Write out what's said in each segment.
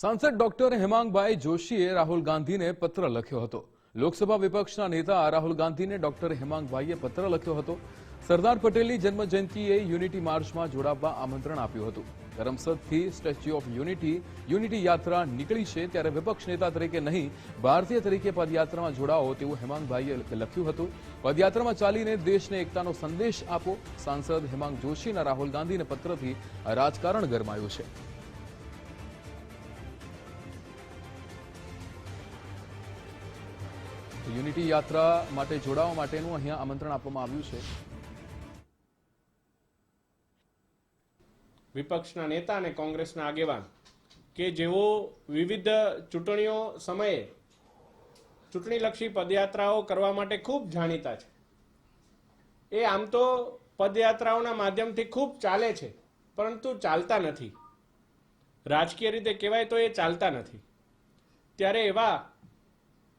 સાંસદ ડોક્ટર હેમાંગભાઈ જોશીએ રાહુલ ગાંધીને પત્ર લખ્યો હતો. લોકસભા વિપક્ષના નેતા રાહુલ ગાંધીને ડોક્ટર હેમાંગભાઈએ પત્ર લખ્યો હતો. સરદાર પટેલની જન્મજયંતિએ યુનિટી માર્ચમાં જોડાવવા આમંત્રણ આપ્યું હતું. કરમસદથી સ્ટેચ્યુ ઓફ યુનિટી યુનિટી યાત્રા નીકળી છે ત્યારે વિપક્ષ નેતા તરીકે નહીં, ભારતીય તરીકે પદયાત્રામાં જોડાઓ તેવું હેમાંગભાઈએ લખ્યું હતું. પદયાત્રામાં ચાલીને દેશને એકતાનો સંદેશ આપો. સાંસદ હેમાંગ જોશીના રાહુલ ગાંધીને પત્રથી રાજકારણ ગરમાયું છે. યુનિટી યાત્રા માટે જોડાવા માટેનું અહીંયા આમંત્રણ આપવામાં આવ્યું છે. વિપક્ષના નેતા અને કોંગ્રેસના આગેવાન કે જેઓ વિવિધ ચૂંટણીઓ સમયે ચૂંટણીલક્ષી પદયાત્રાઓ કરવા માટે ખૂબ જાણીતા છે. એ આમ તો પદયાત્રાઓના માધ્યમથી ખૂબ ચાલે છે, પરંતુ ચાલતા નથી. રાજકીય રીતે કહેવાય તો એ ચાલતા નથી. ત્યારે એવા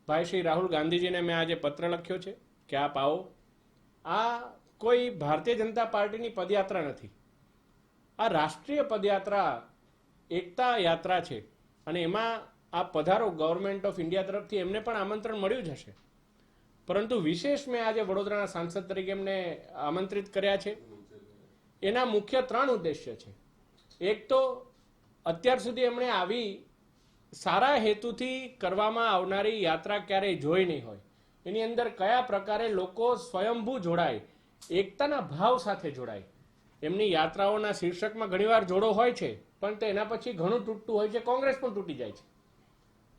ભાઈ શ્રી રાહુલ ગાંધીજીને મેં આજે પત્ર લખ્યો છે કે આપ આવો. આ કોઈ ભારતીય જનતા પાર્ટીની પદયાત્રા નથી. આ રાષ્ટ્રીય પદયાત્રા એકતા યાત્રા છે અને એમાં આ પધારો ગવર્મેન્ટ ઓફ ઇન્ડિયા તરફથી એમને પણ આમંત્રણ મળ્યું જ હશે. પરંતુ વિશેષ મેં આજે વડોદરાના સાંસદ તરીકે એમને આમંત્રિત કર્યા છે. એના મુખ્ય ત્રણ ઉદ્દેશ્ય છે. એક તો અત્યાર સુધી એમણે આવી સારા હેતુથી કરવામાં આવનારી યાત્રા ક્યારેય જોઈ નહીં હોય. એની અંદર કયા પ્રકારે લોકો સ્વયંભૂ જોડાય, એકતાના ભાવ સાથે જોડાય? એમની યાત્રાઓના શીર્ષકમાં ઘણીવાર જોડો હોય છે, પણ તે એના પછી ઘણું તૂટતું હોય છે, કોંગ્રેસ પણ તૂટી જાય છે.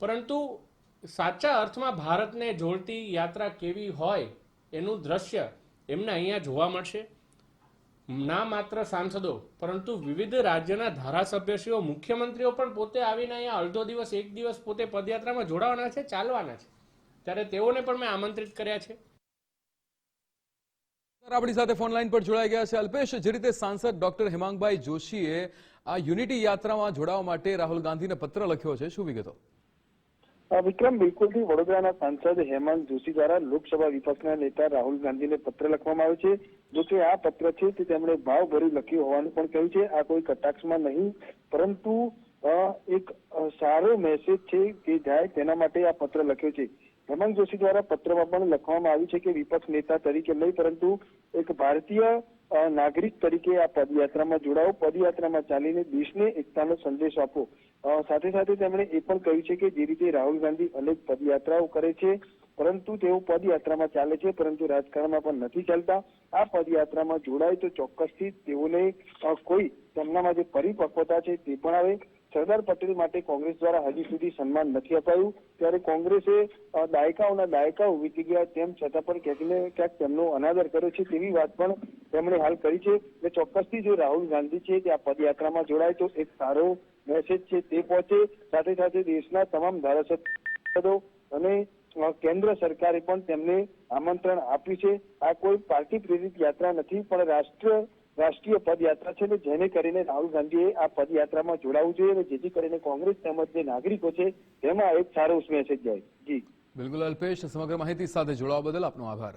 પરંતુ સાચા અર્થમાં ભારતને જોડતી યાત્રા કેવી હોય એનું દ્રશ્ય એમને અહીંયા જોવા મળશે. ના માત્ર સાંસદો, પરંતુ વિવિધ રાજ્યના ધારાસભ્યશ્રીઓ, મુખ્યમંત્રીઓ પણ પોતે આવીને અહીંયા અડધો દિવસ, એક દિવસ પોતે પદયાત્રામાં જોડાવાના છે, ચાલવાના છે. ત્યારે તેઓને પણ મેં આમંત્રિત કર્યા છે. આપણી સાથે ફોન લાઈન પર જોડાઈ ગયા છે અલ્પેશ. જે રીતે સાંસદ ડોક્ટર હેમાંગભાઈ જોશીએ આ યુનિટી યાત્રામાં જોડાવા માટે રાહુલ ગાંધીને પત્ર લખ્યો છે, શું વિગતો? વિક્રમ, બિલકુલથી વડોદરાના સાંસદ હેમંત જોશી દ્વારા લોકસભા વિપક્ષના નેતા રાહુલ ગાંધીને પત્ર લખવામાં આવ્યો છે. જો કે આ પત્ર છે તે તેમણે ભાવભર્યું લખ્યું હોવાનું પણ કહ્યું છે. આ કોઈ કટાક્ષમાં નહીં, પરંતુ એક સારો મેસેજ છે કે જાય તેના માટે આ પત્ર લખ્યો છે. હેમંત જોશી દ્વારા પત્રમાં પણ લખવામાં આવ્યું છે કે વિપક્ષ નેતા તરીકે નહીં, પરંતુ એક ભારતીય નાગરિક તરીકે આ પદયાત્રામાં જોડાઓ. પદયાત્રામાં ચાલીને દેશને એકતાનો સંદેશ આપો. સાથે સાથે તેમણે એ પણ કહ્યું છે કે જે રીતે રાહુલ ગાંધી અનેક પદયાત્રાઓ કરે છે પરંતુ તેઓ પદયાત્રામાં ચાલે છે, પરંતુ રાજકારણમાં પણ નથી ચાલતા. આ પદયાત્રામાં જોડાય તો ચોક્કસથી તેઓને કોઈ તેમનામાં જે પરિપક્વતા છે તે પણ આવે. સરદાર પટેલ માટે કોંગ્રેસ દ્વારા હજી સુધી સન્માન નથી અપાયું. ત્યારે કોંગ્રેસે દાયકાઓના દાયકાઓ વીતી ગયા તેમ છતાં પણ ક્યાંક ક્યાંક તેમનો અનાદર કર્યો છે તેવી વાત પણ તેમણે હાલ કરી છે. એટલે ચોક્કસથી જો રાહુલ ગાંધી છે તે આ પદયાત્રામાં જોડાય તો એક સારો મેસેજ છે તે પહોંચે. સાથે સાથે દેશના તમામ ધારાસભ્યો અને કેન્દ્ર સરકારે પણ તેમને આમંત્રણ આપ્યું છે. આ કોઈ પાર્ટી પ્રેરિત યાત્રા નથી, પણ રાષ્ટ્ર રાષ્ટ્રીય પદયાત્રા છે ને જેને કરીને રાહુલ ગાંધીએ આ પદયાત્રામાં જોડાવવું જોઈએ અને જેથી કરીને કોંગ્રેસ તેમજ જે નાગરિકો છે તેમાં એક સારો મેસેજ જાય. જી. બિલકુલ અલ્પેશ, સમગ્ર માહિતી સાથે જોડાવા બદલ આપનો આભાર.